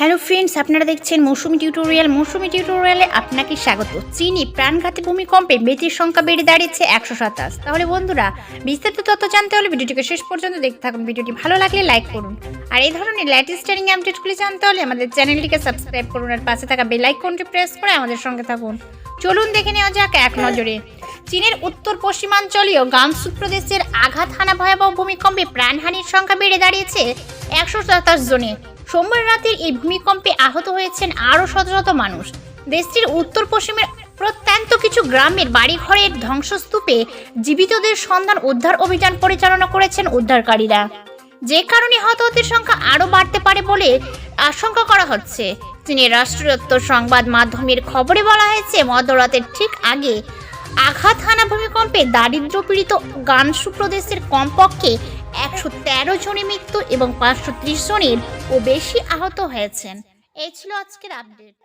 Hello friends আপনারা দেখছেন মৌসুমি tutorial. মৌসুমি টিউটোরিয়ালে আপনাকে স্বাগত। চীনে প্রাণঘাতী ভূমিকম্পে মৃতের সংখ্যা বেড়ে দাঁড়িয়েছে একশো সাতাশ। তাহলে বন্ধুরা বিস্তারিত তথ্য জানতে হলে ভিডিওটিকে শেষ পর্যন্ত দেখতে থাকুন। ভিডিওটি ভালো লাগলে লাইক করুন। আর এই ধরনের লেটেস্ট ট্রেনিং আপডেটগুলি জানতে হলে আমাদের চ্যানেলটিকে সাবস্ক্রাইব করুন আর পাশে থাকা বেল আইকনটি প্রেস করে আমাদের সঙ্গে থাকুন। চলুন দেখে নেওয়া যাক এক নজরে। চীনের উত্তর পশ্চিমাঞ্চলীয় গামসু প্রদেশের আঘাত হানা ভয়াবহ ভূমিকম্পে প্রাণহানির সংখ্যা বেড়ে দাঁড়িয়েছে একশো সাতাশ জনে। সোমবার রাতের এই ভূমিকম্পে আহত হয়েছেন আরও শত শত মানুষ। দেশটির উত্তর পশ্চিমের প্রত্যন্ত কিছু গ্রামের বাড়িঘরের ধ্বংসস্তূপে জীবিতদের সন্ধান উদ্ধার অভিযান পরিচালনা করেছেন উদ্ধারকারীরা। যে কারণে হতাহতের সংখ্যা আরও বাড়তে পারে বলে আশঙ্কা করা হচ্ছে। চীনের রাষ্ট্রীয়ত্ব সংবাদ মাধ্যমের খবরে বলা হয়েছে, মধ্যরাতের ঠিক আগে আঘাত হানা ভূমিকম্পে দারিদ্র পীড়িত গানসু প্রদেশের কমপক্ষে একশো তেরো জনের মৃত্যু এবং পাঁচশো ত্রিশ জনের ও বেশি আহত হয়েছেন। এই ছিল আজকের আপডেট